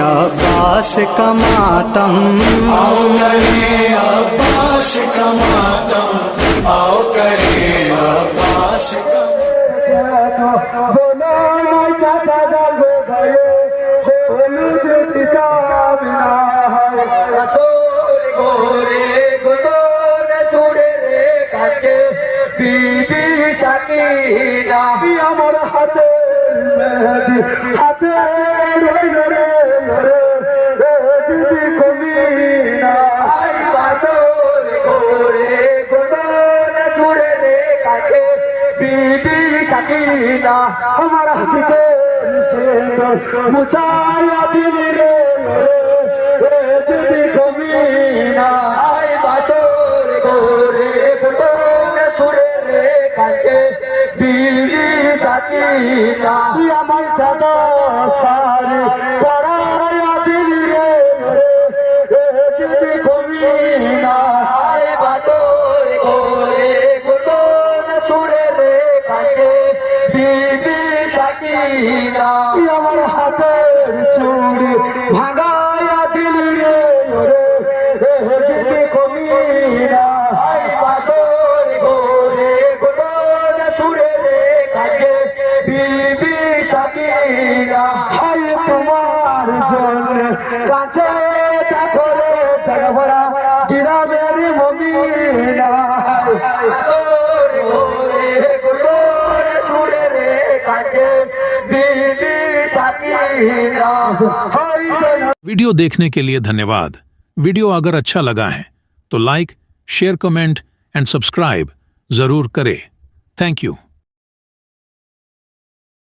अब्बास का मातम आओ करें अब्बास का मातम आओ करें अब्बास का बोलो ना चाचा जागो गए হলুদ টিকা বিনা আসর গোরে গুলোর সুরে রে কাকে বিবি সাকিনা আমার হাতে মেহেদি হাতে আমার হাসিতে মুছায়া দিলি রে রে যদি কমিনা আই বাসর গোরে গুলোর সুরে রে কাছে বিবি সাকিনা আমার সাদা সারি কাকে বিবি সাকিনা আমার হাতের চুড়ি ভাঙায়া দিলি রে রে যদি কমিনা আই বাসর গোরে গুলোর সুরে রে কাকে বিবি সাকিনা হাই তোমার জন্য কাছে দেখো রে ভরা वीडियो देखने के लिए धन्यवाद। वीडियो अगर अच्छा लगा है तो like, share, comment, and subscribe ज़रूर करें। Thank you.